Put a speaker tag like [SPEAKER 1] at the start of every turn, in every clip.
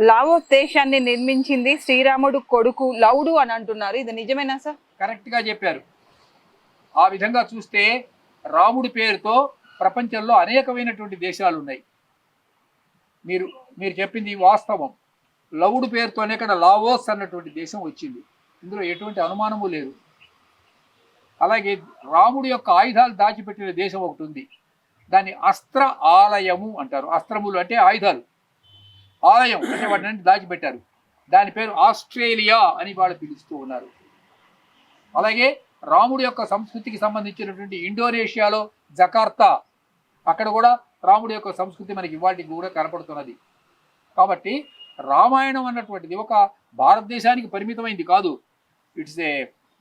[SPEAKER 1] Laos దేశాన్ని నిర్మించింది శ్రీరాముడు కొడుకు లౌడు అని అంటున్నారు. ఇది నిజమేనా సార్?
[SPEAKER 2] కరెక్ట్గా చెప్పారు. ఆ విధంగా చూస్తే రాముడి పేరుతో ప్రపంచంలో అనేకమైనటువంటి దేశాలు ఉన్నాయి. మీరు మీరు చెప్పింది వాస్తవం. లవుడు పేరుతోనే ఇక్కడ లావోస్ అన్నటువంటి దేశం వచ్చింది. ఇందులో ఎటువంటి అనుమానము లేదు. అలాగే రాముడి యొక్క ఆయుధాలు దాచిపెట్టిన దేశం ఒకటి ఉంది. దాన్ని అస్త్ర ఆలయము అంటారు. అస్త్రములు అంటే ఆయుధాలు. ఆలయం అంటే వాటిని దాచిపెట్టారు. దాని పేరు ఆస్ట్రేలియా అని వాళ్ళు పిలుస్తూ ఉన్నారు. అలాగే రాముడి యొక్క సంస్కృతికి సంబంధించినటువంటి ఇండోనేషియాలో జకార్తా అక్కడ కూడా రాముడి యొక్క సంస్కృతి మనకి ఇవాటికి కూడా కనపడుతున్నది. కాబట్టి రామాయణం అన్నటువంటిది ఒక భారతదేశానికి పరిమితమైంది కాదు. ఇట్స్ ఏ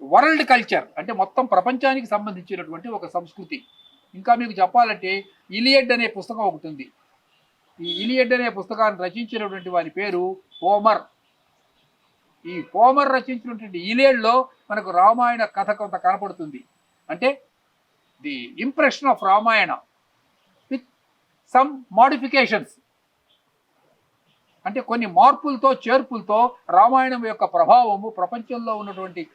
[SPEAKER 2] వరల్డ్ కల్చర్ అంటే మొత్తం ప్రపంచానికి సంబంధించినటువంటి ఒక సంస్కృతి. ఇంకా మీకు చెప్పాలంటే ఇలియడ్ అనే పుస్తకం ఒకటి ఉంది. ఈ ఇలియడ్ అనే పుస్తకాన్ని రచించినటువంటి వారి పేరు హోమర్. ఈ హోమర్ రచించినటువంటి ఇలియడ్లో మనకు రామాయణ కథ కొంత కనపడుతుంది. అంటే the impression of Ramayana with some modifications. అంటే కొన్ని మార్పులతో చేర్పులతో రామాయణం యొక్క ప్రభావము ప్రపంచంలో ఉన్నటువంటి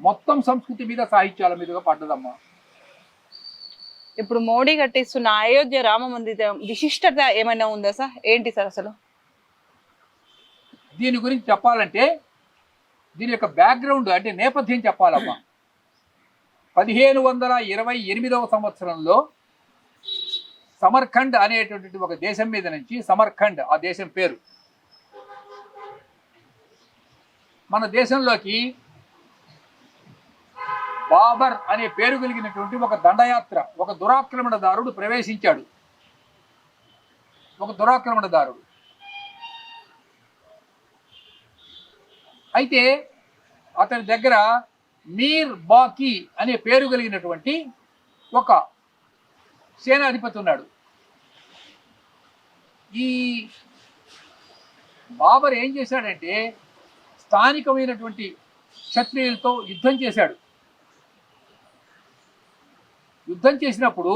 [SPEAKER 2] మొత్తం సంస్కృతి మీద సాహిత్యాల మీదుగా పడ్డదమ్మా.
[SPEAKER 1] ఇప్పుడు మోడీ కట్టిస్తున్న అయోధ్య రామ మందిరం విశిష్టత ఏమైనా ఉందా సార్? ఏంటి సార్ అసలు?
[SPEAKER 2] దీని గురించి చెప్పాలంటే దీని యొక్క బ్యాక్గ్రౌండ్ అంటే నేపథ్యం చెప్పాలమ్మా. పదిహేను వందల ఇరవై ఎనిమిదవ సంవత్సరంలో సమర్ఖండ్ అనేటటువంటి ఒక దేశం మీద నుంచి సమర్ఖండ్ ఆ దేశం పేరు. మన దేశంలోకి బాబర్ అనే పేరు కలిగినటువంటి ఒక దండయాత్ర ఒక దురాక్రమణదారుడు ప్రవేశించాడు. ఒక దురాక్రమణదారుడు. అయితే అతని దగ్గర మీర్ బాకీ అనే పేరు కలిగినటువంటి ఒక సేనాధిపతి ఉన్నాడు. ఈ బాబర్ ఏం చేశాడంటే స్థానికమైనటువంటి క్షత్రియులతో యుద్ధం చేశాడు. యుద్ధం చేసినప్పుడు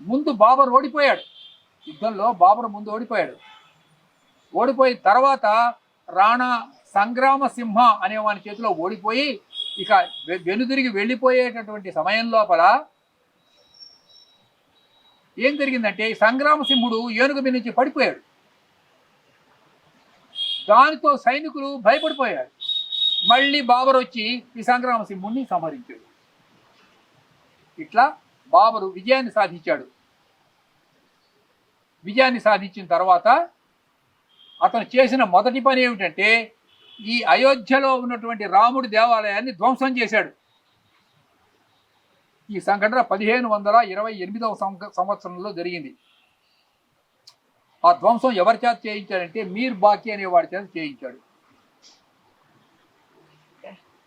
[SPEAKER 2] ముందు బాబర్ ఓడిపోయాడు. యుద్ధంలో బాబర్ ముందు ఓడిపోయాడు. ఓడిపోయిన తర్వాత రాణా సంగ్రామ సింహ అనే వాని చేతిలో ఓడిపోయి ఇక వెనుదిరిగి వెళ్ళిపోయేటటువంటి సమయం లోపల ఏం జరిగిందంటే సంగ్రామ సింహుడు ఏనుగు మీద నుంచి పడిపోయాడు. దానితో సైనికులు భయపడిపోయారు. మళ్ళీ బాబర్ వచ్చి ఈ సంగ్రామ సింహుడిని సంహరించాడు. ఇట్లా బాబరు విజయాన్ని సాధించాడు. విజయాన్ని సాధించిన తర్వాత అతను చేసిన మొదటి పని ఏమిటంటే ఈ అయోధ్యలో ఉన్నటువంటి రాముడి దేవాలయాన్ని ధ్వంసం చేశాడు. ఈ సంఘటన పదిహేను వందల ఇరవై ఎనిమిదవ సంవత్సరంలో జరిగింది. ఆ ధ్వంసం ఎవరి చేత చేయించాడంటే మీర్ బాకీ అనే వాడి చేత చేయించాడు.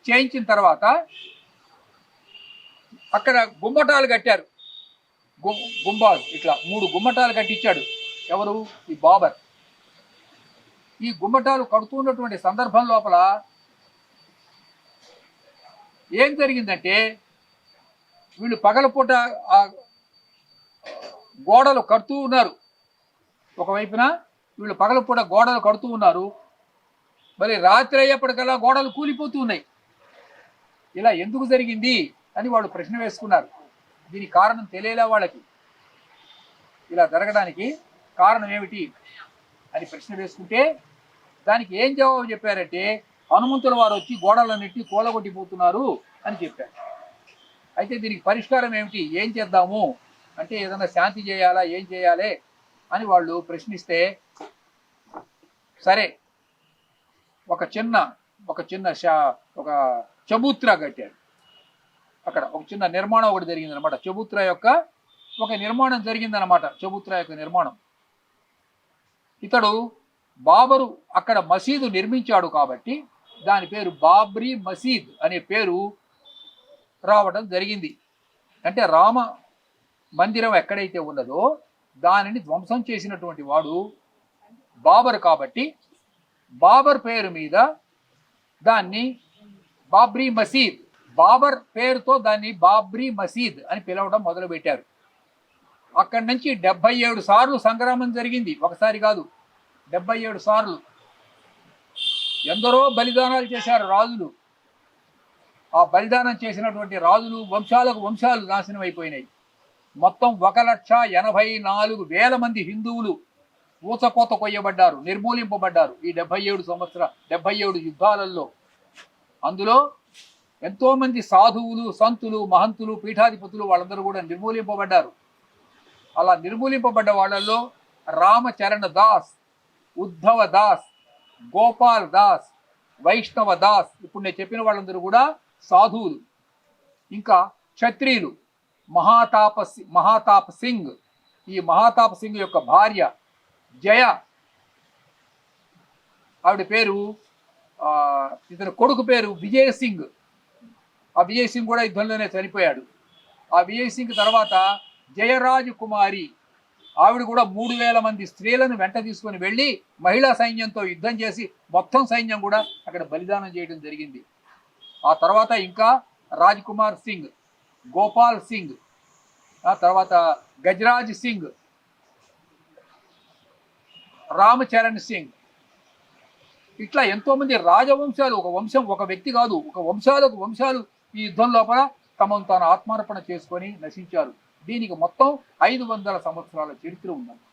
[SPEAKER 2] చేయించిన తర్వాత అక్కడ గుమ్మటాలు కట్టారు. గు- గుంబాలు ఇట్లా మూడు గుమ్మటాలు కట్టించాడు. ఎవరు? ఈ బాబర్. ఈ గుమ్మటాలు కడుతున్నటువంటి సందర్భం లోపల ఏం జరిగిందంటే వీళ్ళు పగలపూట ఆ గోడలు కడుతూ ఉన్నారు. ఒకవైపున వీళ్ళు పగలపూట గోడలు కడుతూ ఉన్నారు. మరి రాత్రి అయ్యేప్పటికల్లా గోడలు కూలిపోతూ ఉన్నాయి. ఇలా ఎందుకు జరిగింది? అని వాళ్ళు ప్రశ్న వేసుకున్నారు. దీని కారణం తెలియలే వాళ్ళకి. ఇలా జరగడానికి కారణం ఏమిటి అని ప్రశ్న వేసుకుంటే దానికి ఏం జవాబు చెప్పారంటే హనుమంతుల వారు వచ్చి గోడలన్నింటి కూలగొట్టిపోతున్నారు అని చెప్పారు. అయితే దీనికి పరిష్కారం ఏమిటి? ఏం చేద్దాము? అంటే ఏదైనా శాంతి చేయాలా? ఏం చేయాలి? అని వాళ్ళు ప్రశ్నిస్తే సరే ఒక చిన్న ఒక చిన్న ఒక చబూత్రా కట్టారు. అక్కడ ఒక చిన్న నిర్మాణం ఒకటి జరిగింది అనమాట చబూత్రా యొక్క ఒక నిర్మాణం జరిగిందనమాట చబూత్రా యొక్క నిర్మాణం. ఇతడు బాబరు అక్కడ మసీదు నిర్మించాడు కాబట్టి దాని పేరు బాబ్రీ మసీద్ అనే పేరు రావడం జరిగింది. అంటే రామ మందిరం ఎక్కడైతే ఉన్నదో దానిని ధ్వంసం చేసినటువంటి వాడు బాబర్ కాబట్టి బాబర్ పేరు మీద దాన్ని బాబ్రీ మసీద్ బాబర్ పేరుతో దాన్ని బాబ్రీ మసీద్ అని పిలవడం మొదలుపెట్టారు. అక్కడి నుంచి డెబ్బై ఏడు సార్లు సంగ్రామం జరిగింది. ఒకసారి కాదు డెబ్బై ఏడు సార్లు. ఎందరో బలిదానాలు చేశారు రాజులు. ఆ బలిదానం చేసినటువంటి రాజులు వంశాలకు వంశాలు నాశనం అయిపోయినాయి. మొత్తం ఒక లక్ష ఎనభై నాలుగు వేల మంది హిందువులు ఊచకోత కొయ్యబడ్డారు నిర్మూలింపబడ్డారు ఈ డెబ్బై ఏడు సంవత్సర డెబ్బై ఏడు యుద్ధాలలో. అందులో ఎంతో మంది సాధువులు సంతులు మహంతులు పీఠాధిపతులు వాళ్ళందరూ కూడా నిర్మూలింపబడ్డారు. అలా నిర్మూలింపబడ్డ వాళ్ళల్లో రామచరణ దాస్ ఉద్ధవ దాస్ గోపాల్ దాస్ వైష్ణవ దాస్ ఇప్పుడు నేను చెప్పిన వాళ్ళందరూ కూడా సాధువులు. ఇంకా క్షత్రియులు మహాతాప మహాతాప్ సింగ్. ఈ మహాతాప్ సింగ్ యొక్క భార్య జయ. ఆవిడ పేరు ఇతని కొడుకు పేరు విజయ్ సింగ్ ఆ విజయ్ సింగ్ కూడా యుద్ధంలోనే చనిపోయాడు. ఆ విజయ్ సింగ్ తర్వాత జయరాజు కుమారి ఆవిడ కూడా మూడు వేల మంది స్త్రీలను వెంట తీసుకొని వెళ్ళి మహిళా సైన్యంతో యుద్ధం చేసి మొత్తం సైన్యం కూడా అక్కడ బలిదానం చేయడం జరిగింది. ఆ తర్వాత ఇంకా రాజ్ కుమార్ సింగ్ గోపాల్ సింగ్ ఆ తర్వాత గజరాజ్ సింగ్ రామచరణ్ సింగ్. ఇట్లా ఎంతో మంది రాజవంశాలు ఒక వంశం ఒక వ్యక్తి కాదు ఒక వంశాలకు వంశాలు ఈ యుద్ధం లోపల తమను తాను ఆత్మార్పణ చేసుకొని నశించారు. దీనికి మొత్తం ఐదు వందల సంవత్సరాల చరిత్ర ఉన్నది.